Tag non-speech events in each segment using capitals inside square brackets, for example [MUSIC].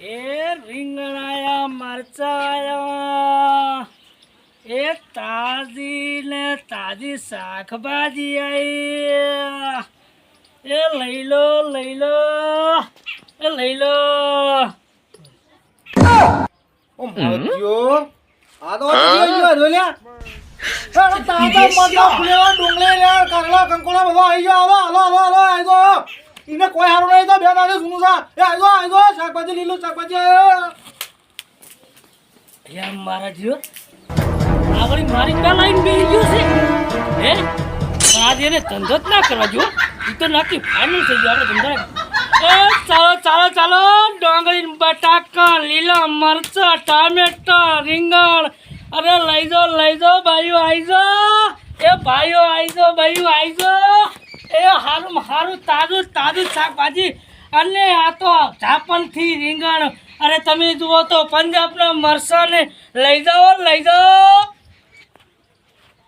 એ રીંગણાયા મરચાયા એ તાજી ને તાજી શાકભાજી આવી એ લઈ લો લઈ લો, એ લઈ લો. ઓ મારજો આ તો ગયો રોલ્યા તાતા મતલબ ફુલેવા આવી ગયો. હાલો હાલો હાલો આવી તો ઈને કોઈ હારું નહીં, તો બે દાડે સુનું સા એ આવી તો શાકભાજી લીલું, શાકભાજી યાર મારા જીવ આવડી મારી કા લાઈન બેહી ગયો છે? હે? આજે એને ધંધો જ ના કરવા જો એ તો નાખી ફાઇનલ થઈ ગયો આપણે ધંધા એ ચાલો ચાલો ચાલો, ડોંગળી, બટાકા, લીલા મરચા, ટામેટા, રીંગણ. અરે લઈ જાઓ લઈ જાઓ, ભાઈઓ આવી જાઓ. એ ભાઈઓ આવી જાઓ, ભાઈઓ આવી જાઓ. એ હારું હારું, તાજું તાજું શાકભાજી. અને આ તો જાપનથી રીંગણ. અરે તમે જુઓ તો પંજાબના મરસાને લઈ જાઓ લઈ જાઓ.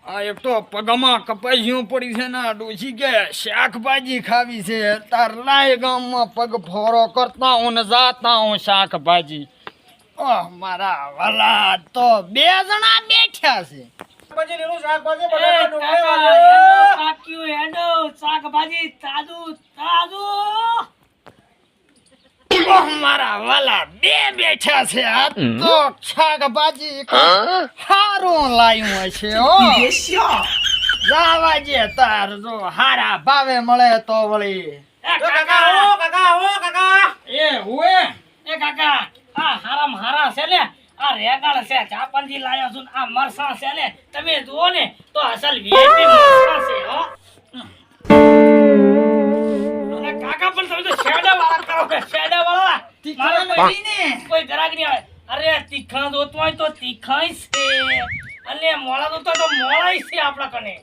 આ એક તો પગમાં કપાઈયું પડી છે ને ડોસી કે શાકભાજી ખાવી છે. તાર લાય ગામમાં પગ ફોરો કરતા હું ને જાતા હું શાકભાજી. ઓહ, મારા વલા, તો બે જણા બેઠ્યા છે. શાકભાજી લીલું શાકભાજી બટાકા ડુંગળી વાળો કાક્યું, હેડો, શાકભાજી તાજુ તાજુ. મારા વાલા બે બેઠા છે આ તો શાકભાજી હારું લાયું હશે ઓ જાવા જે તાર જો હારા ભાવે મળે તો વળી. કાકા એ હુએ એ કાકા આ હારામ હારા છે ને આ રેગાળ છે. જાપાનથી લાયો છું ને આ મરસા છે ને તમે જુઓ ને તો અસલ VIP મરસાં છે હો. કાકા પણ તમે તો શેડા વાળા કરો છો શેડા વાળા મારે કોઈ કોઈ ગ્રાહક નહીં આવે. અરે તીખા જોતું હોય તો તીખાય છે. અને મોળા જોતું તો મોળાય છે આપણા કને.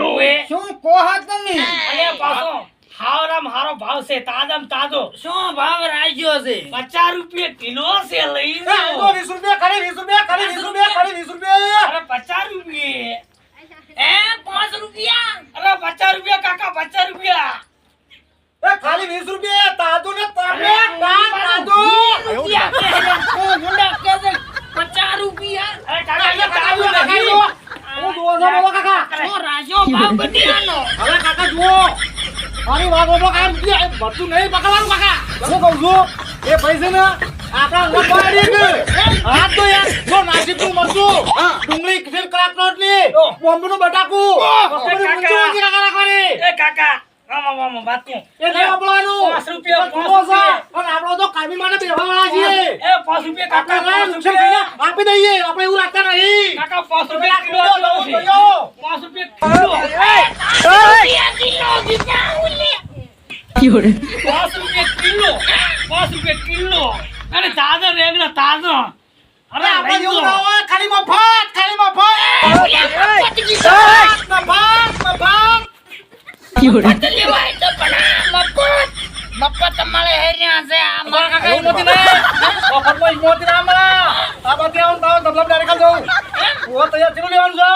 ઓએ. શું કોહા તમે? અને પાછો હાવરામ હારો ભાવ છે તાજામ તાજો. શું ભાવ રાખ્યો છે? પચાસ રૂપિયા કિલો છે લઈ જાઓ. વીસ રૂપિયા ખાલી વીસ રૂપિયા ખાલી વીસ રૂપિયા ખાલી વીસ રૂપિયા. અરે પચાસ રૂપિયા. એ પાંચ રૂપિયા? અરે પચાસ રૂપિયા કાકા પચાસ રૂપિયા. એ ખાલી વીસ રૂપિયા તાજુ ને તમે તાજુ. પચાસ રૂપિયા? અરે કાકા અહીંયા તાજુ તાજું લખાઈ નથી. દો હું જોવો બોલો કાકા. શું રાખ્યો ભાવ બદલાનો હવે કાકા જુઓ. મારી વાત ઓલો કામ કે ભરતું નહીં પકડવાનું કાકા હું કહું છું? એ પૈસે ને આપણા મોટવાડી કે હા તો યાર. જો નાસિકનું મરચું. ડુંગળી ફેર કલાક રોટલી બોમ્બેનું બટાકું. બધું કાકા. એ કાકા. આમાં આમાં વાત કહું. એ નહીં પાંચ રૂપિયા કિલો. પાંચ રૂપિયા કિલો. અને તાજો રેગડા તાજો. અરે જાઓ. ના હોય ખાલી મફત ખાલી મફત મફત મફત મફત મળે હેર્યા છે. આ અમારા કાકા એવું ને. મફતમાં ઈ મોતી ના મળે આ આવું તાવ ઓ લેવાનું છે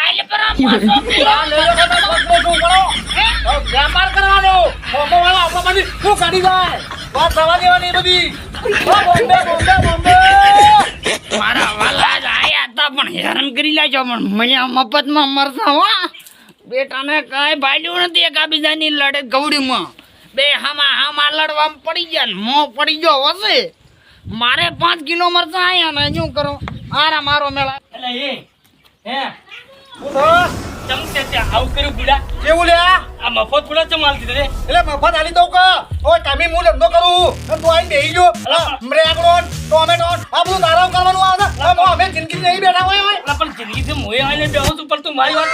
આલે પર આ લેજો કાકા. કરવાનો મોમો વાળા આપણા બધી શું કાઢી જાય વાત થવા દેવાની બધી બોમ્બે બોમ્બે બોમ્બે મારા વાલા જ આયા હતા પણ હેરાન કરી લાગ્યો પણ મજા મફતમાં મરતા હો બેટાને કાંઈ ભાડ્યું નથી એકાબીજાની લડે ગૌડીમાં બે હામા હામાં લડવામાં પડી ગયા ને મોં પડી ગયો હશે મારે પાંચ કિલો મરચા આયા ને શું કરો? આરા મારો મેળા. એટલે એ હે? શું થયું? તે આવું કર્યું બુડા કેવું લે આ? મફત બુડા ચમ આલી દીધા એટલે મફત આલી દઉં કે? ઓય કામી હું ધંધો કરું તું આઈને બેહી મરેગડો ટોમેટો આ બધું તારા કરવાનું આવે છે. અમે જિંદગી નહીં બેઠા હોય પણ જિંદગીથી મોય બેહું છું પણ તું મારી વાત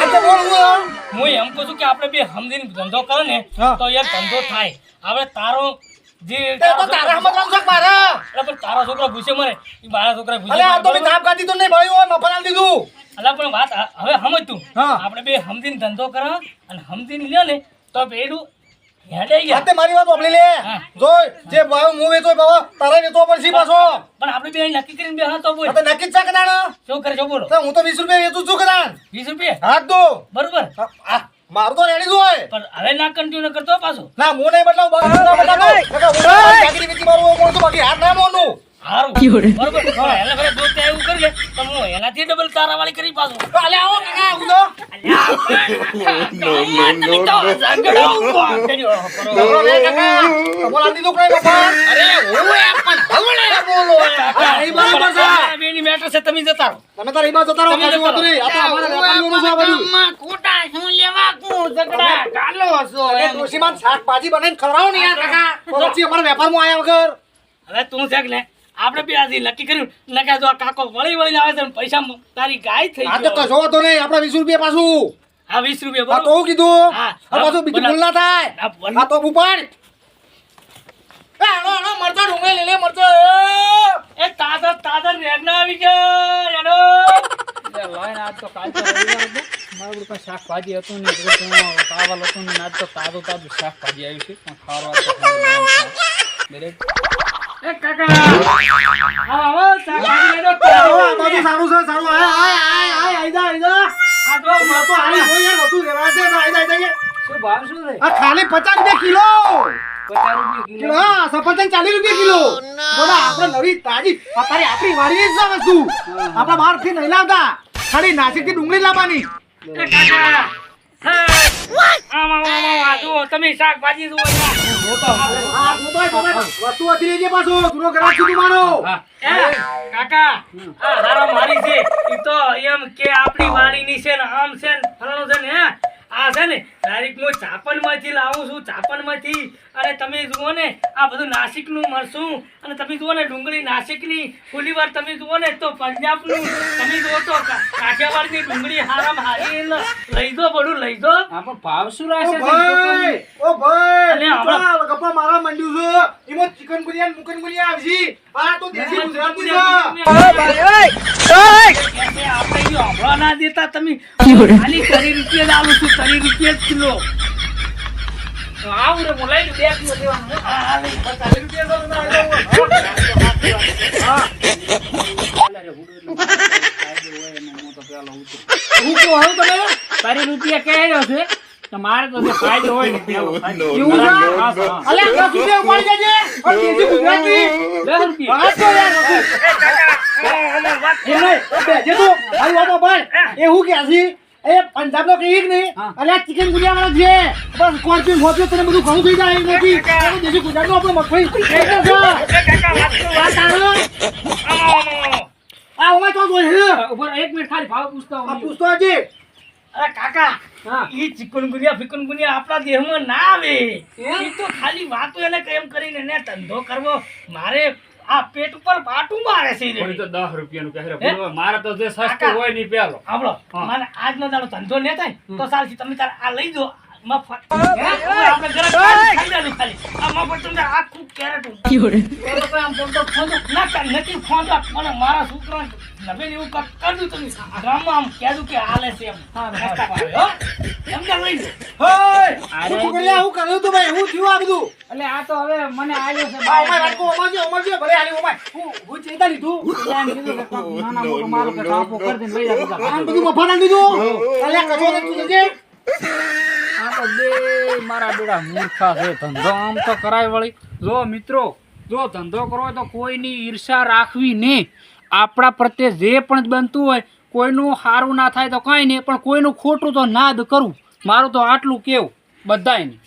તો તો બોલ હું હું એમ કહું છું કે આપણે બે હમદીને ધંધો કરે ને તો યાર ધંધો થાય. હવે તારો જે તો તારા સમજવાનું છે મારા? પણ તારો છોકરો ભૂસે મરે. મારા છોકરા ભૂસે અલે આ તો મેં. કાઢી તો નહીં ભાઈ હોય મફત આલી દીધું. અલા પણ વાત હવે સમજ તું હા. આપણે બે સમજીને ધંધો કરે અને સમજીને લ્યો ને તો પેડું મારી વાત વાપરી લે. હા. જોય જે ભાવ હું વેચો ભાવ તારે વેચવો પડશે પાછો. પણ આપણે બે નક્કી કરીને બે હા તો બોલ તો નક્કી જ છે કદાણ. શું કરે છો બોલો હું તો વીસ રૂપિયા વેચું છું કદાણ. વીસ રૂપિયા? હાથ દો. બરોબર. મારું તો રેડી જ હોય. પણ હવે ના કન્ટિન્યુ કરતો પાછું. ના હું નહીં બદલાવું બદલાવો. કાકા, હું તો ચાકરી વેચી મારું કોણ તો બાકી હાથ ના મોનું. હારું. બરોબર. હા, એલા ઘરે જો એવું કરી લે તો હું એનાથી ડબલ તારા વાળી કરી પાછું. અલે આવો કાકા તો. કઈ બાપા. અરે પણ હવળે બોલો. એ બરાબર છે. બેની મેટર છે તમે જતા તમે તાર જતા રહો તમે કશું નહીં. આ તો અમારા વેપારીઓનું છે બધું. ગામમાં શું લેવા કું ઝઘડા. એ. શાકભાજી બનાવીને ખવડાવો ને યાર કાકા. પછી અમારા વેપારમાં આયા વગર. હવે તું છે લે. ને આપણે બી આજે નક્કી કર્યું. નકા જો આ કાકો વળી વળી આવે છે પૈસા તારી ગાય થઈ આ તો કશો તો નહીં આપણે વીસ રૂપિયા પાછું. હા વીસ રૂપિયા આ તો કીધું હા. આ પાછું બીજું ભૂલ ના થાય. આ તો ઉપાડ એ આનો આનો મરચા ડુંગળી લઈ લે મરતો એ. તાજા તાજા રેડના આવી ગયા રેડો. લાઈન આજ તો કાલ તો. મારું કોઈ શાકભાજી હતું ને કાવલ હતું ને આજ તો તાજું તાજું શાકભાજી આવ્યું છે પણ ખાવા દરેક એ કાકા! હવે શાકભાજી લેજો. આવો, આ બાજુ સારું છે સારું. આય આય આય આય આઈ જા આઈ જા આ તો હારી હોય યાર બધું રહેવા છે આઈ જા આઈ જા શું ભાવ શું છે? આ ખાલી પચાસ રૂપિયા કિલો. પચાસ રૂપિયા કિલો. હા સફરજન ચાલીસ રૂપિયા કિલો. બોલા આપણે નવી તાજી અત્યારે આપણી વાડીની જ છે વસ્તુ. આપણા બહારથી નહીં લાવતા. ખાલી નાસિકથી ડુંગળી લાવવાની. કાકા તમે શાકભાજી જુઓ વસ્તુ વધી પાછો. જૂનો ગ્રાહક મારો. કાકા આ હારા મારી છે. ઈ તો એમ કે આપણી વાડીની છે ને આમ છે ને ફલાણું છે ને હે? આ છે ને ડાયરેક્ટ હું ચાપનમાંથી લાવું છું ચાપનમાંથી અને તમે જુઓ ને આ બધું નાસિકનું મળશું અને તમે જુઓ ને ડુંગળી નાસિકની. ફુલીવાર તમે જુઓ ને તો પંજાબનું. તમે જુઓ તો કાઠિયાવાડની ડુંગળી હારામાં હારી લઈ દો બધું લઈ દો આ પણ ભાવ શું ઓ ભાઈ ઓ ભાઈ આપણા- ગપ્પા મારા માંડ્યું છે. એમાં ચિકન ગુનિયા મુકન ગુનિયા આવશે આ તો દેશી ગુજરાતી છે. આપણે ઈ હમણાં ના દેતા તમે ખાલી રૂપિયા જ આલું છું કરી રૂપિયા જ કિલો. આવું રે બે કિલો દેવાનું હા, પચાસ રૂપિયા કહું તમે તારી રૂપિયા કહેલો છે? તો મારે તો જે ફાયદો હોય ને [LAUGHS] એવું છે? હા, હા. અલે દસ રૂપિયા ઉપાડી જજે. પણ દેશી ગુજરાતી. દસ રૂપિયા. વાત તો યાર. નથી. એ ઓલો વાત એ નહીં, હું હા. અલે ચિકન ગુનિયા વાળો છે. બસ સ્કોર્પિયો સ્કોર્પિયો તને બધું ઘણું થઈ જાય આપણે દેશી ગુજરાતનો આપણો મગફળી. આ ઉમા તો જોઈ છે ઉપર એક મિનિટ ખાલી ભાવ પૂછતો પૂછતો હજી અરે કાકા હા. ચિકનગુનિયા ફિકનગુનિયા આપણા દેહમાં ના આવે ઈ તો ખાલી વાતો એને કેમ કરીને એને ધંધો કરવો મારે આ પેટ ઉપર પાટું મારે છે રે. તો દસ રૂપિયાનું કહે છે. મારે તો જે સસ્તું. હોય પેલો મને આજનો દાડો ધંધો ને થાય તો સાલથી તમે તાર આ લઈ જો મારા છોકરા નવે એવું કાંઈક તમે ગામમાં આમ કહેજો કે હાલે છે એમ? એમ કે લઈ છોકરીયા, હું કર્યું તું ભાઈ? હું થયું આ બધું? એટલે આ તો હવે મને આવ્યો છે ઉમાય છે, ભલે હાલી ઉમાય. હું હું ચેતા લીધું? એટલે કીધું કે [LAUGHS] નાના મોટું મારું કે કાપો કરી દઈને લઈ જાજો બધું મફત દીધું અલ્યા તું જજે. આ તો બે મારા બેડા મૂર્ખા છે. ધંધો આમ તો કરાય વળી. જો મિત્રો, જો ધંધો કરવો તો કોઈની ઈર્ષા રાખવી નહીં. આપણા પ્રત્યે જે પણ બનતું હોય, કોઈનું સારું ના થાય તો કાંઈ નહીં, પણ કોઈનું ખોટું તો ના જ કરવું મારું તો આટલું કેવું બધાય નહીં